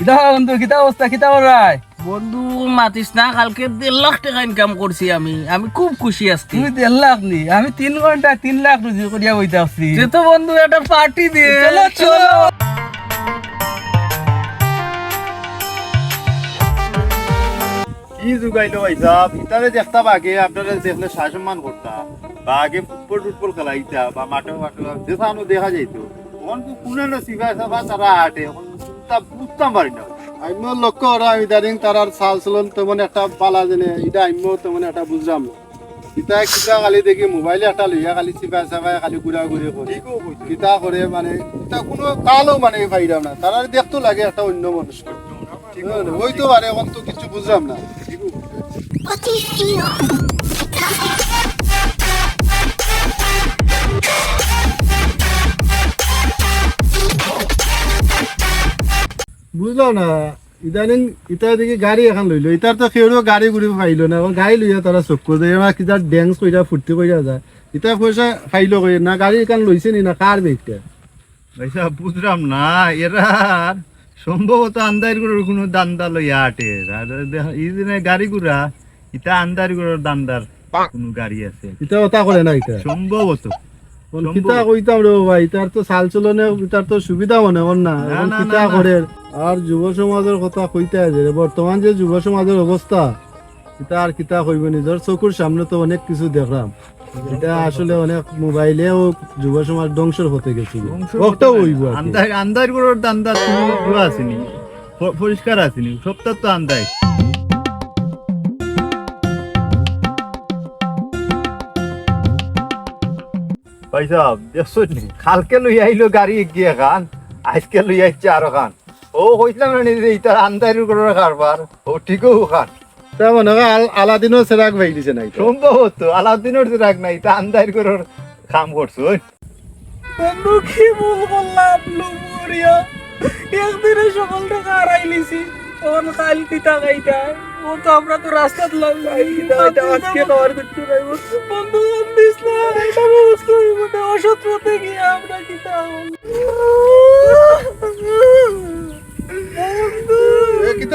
কিতা বন্ধু? কিতা অবস্থা কিতা করাই বন্ধু মাতিস না কালকে দেড় লাখ টাকা ইনকাম করছি আমি। আমি খুব খুশি আজকে তুমি দেড় লাখ নি? আমি তিন ঘণ্টা তিন লাখ রুজি করিয়া বইতে আসছি সে তো বন্ধু একটা পার্টি দিয়ে। চলো, চলো। কি যুগাইলো ভাই সাহেব ইতারে দেখতাম আগে আপনারা দেখলে সম্মান করতাম বা আগে ফুটবল টুটবল খেলাইতা বা মাঠে মাঠে যেখানে দেখা যাইতো। তখন তো কোনো সিফা সাফা তারা হাঁটে এখন তা বুঝতাম পারি না। আমিও লক্ষ্য করা আমি ইদারিং তারার চাল চলন তেমন একটা পালা জেনে এটা আমিও তেমন একটা বুঝলাম। না কিতা কিতা খালি দেখি মোবাইলে একটা লইয়া খালি চিপা চাপাই খালি ঘুরা ঘুরি করে কিতা করে মানে কিতা কোনো কালও মানে পাইলাম না। তারা দেখতো লাগে একটা অন্য মানুষ ওই তো পারে এখন তো কিছু বুঝলাম না। বুঝলাম না। ইদানিং ইটা দেখি গাড়ি এখন লইলো ইটার তো সেও গাড়ি ঘুরি পাইলো না। এখন গাড়ি লইয়া তারা চক্কর দেয় আমার কিতা ডেন্স কইরা ফুর্তি কইরা যায়। ইটা পয়সা খাইলো কই না গাড়ি এখান লইছে নি না কার বেগটা পয়সা বুঝলাম না এরা সম্ভবত আন্দারগুলোর কোনো দান্দা লইয়া আটে এই দিনে গাড়ি গুড়া ইটা আন্দারগুলোর দান্দার কোনো গাড়ি আছে। ইটা ওটা করে না ইটা? সম্ভবত কিতা কইতাম রে বাবা ইটার তো চাল চলনে ইটার তো সুবিধা মনে হন না কিতা। করে আর যুব সমাজের কথা কইতে আছে রে বর্তমান যে যুব সমাজের অবস্থা এটা আর কিতা কইব নিজের চকুর সামনে তো অনেক কিছু দেখলাম। এটা আসলে অনেক মোবাইলেও যুব সমাজ ধ্বংসের হতে গেছিল ওটাও হইবগুলোরগুলো আসেনি। পরিষ্কার আসেনি। সবটা তো আন্দায় ভাই সাহেব দেখছ কালকে লই আইলো গাড়ি এগিয়ে খান আজকে লই আইছে আরও খান। ও কইছিলাম না যে ইতার আন্দারের করে কারবার। ও ঠিকও খান তা মনে হয় আল- আলাদিনও সেরাক ভাই দিছে না এটা। সম্ভবত আলাদিনের যে রাগ নাই তা আন্দার করে কাম করছ বন্ধু কি ভুল করলাম লুমুরিয়া? একদিনে সকল টাকা হারাই লিছি ওন কাল কিতা খাইতা ও তো আমরা তো রাস্তাত লাগলাই কিতা খাইতা আজকে খাওয়ার কিছু নাই বন্ধু। দিস না এটা ব্যবস্থা অসৎ পথে গিয়ে আমরা কিতা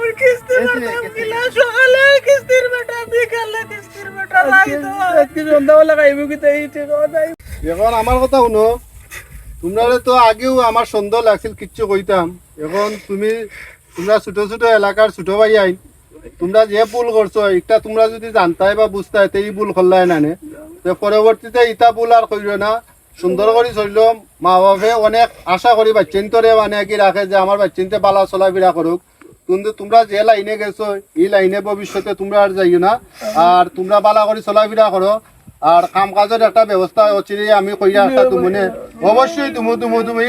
ওর কিস্তি কিলা সকালে কিস্তির বেটা বিকালে কিস্তির বেটা লাগাইতো আজকে সন্ধ্যাবেলা খাইব কি তাই ঠিক নাই এখন আমার কথা শুনো তোমরা তো আগেও আমার সন্দেহ লাগছিল কিচ্ছু কইতাম। এখন তুমি তোমরা ছোট ছোট এলাকার ছোট ভাই আইন তোমরা যে ভুল করছ একটা তোমরা যদি জানতাই বা বুঝতাই তো এই ভুল করলাই না পরবর্তীতে ইটা ভুল আর করিল না। সুন্দর করে চলিল মা বাপে অনেক আশা করি বাচ্চিন্তরে মানে কি রাখে যে আমার বাচ্চিন্তে বালা চলাফেরা করুক। কিন্তু তোমরা যে লাইনে গেছো এই লাইনে ভবিষ্যতে তোমরা আর যাইও না। আর তোমরা বালা করে চলাফেরা করো। আর কাম কাজের একটা ব্যবস্থা অচিরে আমি কইরা একটা তুমনে অবশ্যই তুমু তুমু তুমি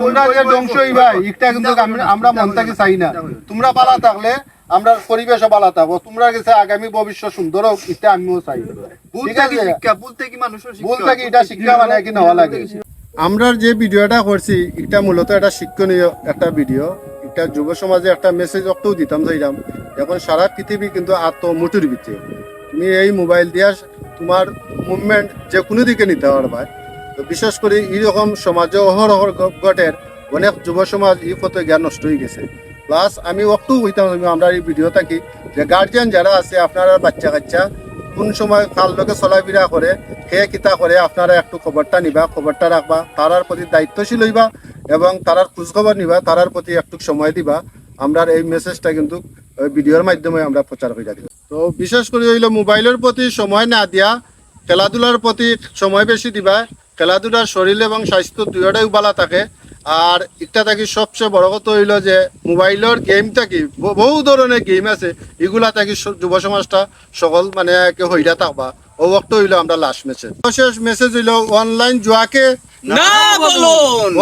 তোমরা যে ধ্বংস হইবা ইটা কিন্তু আমরা মন থেকে চাই না। তোমরা বালা থাকলে আমরা পরিবেশও বালা থাকব। তোমরা গেছে আগামী ভবিষ্যৎ সুন্দর হোক ইটা আমিও চাই। ঠিক আছে? ভুল থেকে এটা শিক্ষা মানে কি নেওয়া লাগে আমরা যে ভিডিওটা করছি এটা মূলত একটা শিক্ষণীয় একটা ভিডিও। এটা যুব সমাজে একটা মেসেজ অক্টও দিতাম চাইলাম এখন সারা পৃথিবী কিন্তু আত্মমুটির ভিতরে তুমি এই মোবাইল দিয়া তোমার মুভমেন্ট যে কোনো দিকে নিতে পারবা। তো বিশেষ করে এইরকম সমাজে অহরহ ঘটের অনেক যুব সমাজ এই পথে জ্ঞান নষ্ট হয়ে গেছে। প্লাস আমি অক্টও হইতাম আমরা এই ভিডিও থাকি যে গার্জিয়ান যারা আছে, আপনারা বাচ্চা কাচ্চা, কোন সময় কাল লোকে চলাফেরা করে সে কিতা করে, আপনারা একটু খবরটা নিবা, খবরটা রাখবা, তারার প্রতি দায়িত্বশীল হইবা। এবং তারার খোঁজখবর নিবা তারার প্রতি একটু সময় দিবা, আমরা এই মেসেজটা কিন্তু ভিডিওর মাধ্যমে আমরা প্রচার করে দিব। তো বিশেষ করে হইল মোবাইলের প্রতি সময় না দিয়া, খেলাধুলার প্রতি সময় বেশি দিবা, খেলাধুলার শরীর এবং স্বাস্থ্য দুয়োটাই ভালো থাকে। আর একটা থাকি সবচেয়ে বড় কথা হইল যে, মোবাইলের গেম থাকি, ব- বহু ধরনের গেম আছে, এগুলা থাকি যুব সমাজটা সকল মানে হইরা থাকবা। ও ওক্ত হইল আমরা লাস্ট মেসেজ শেষ মেসেজ হইল অনলাইন জুয়াকে না বলুন।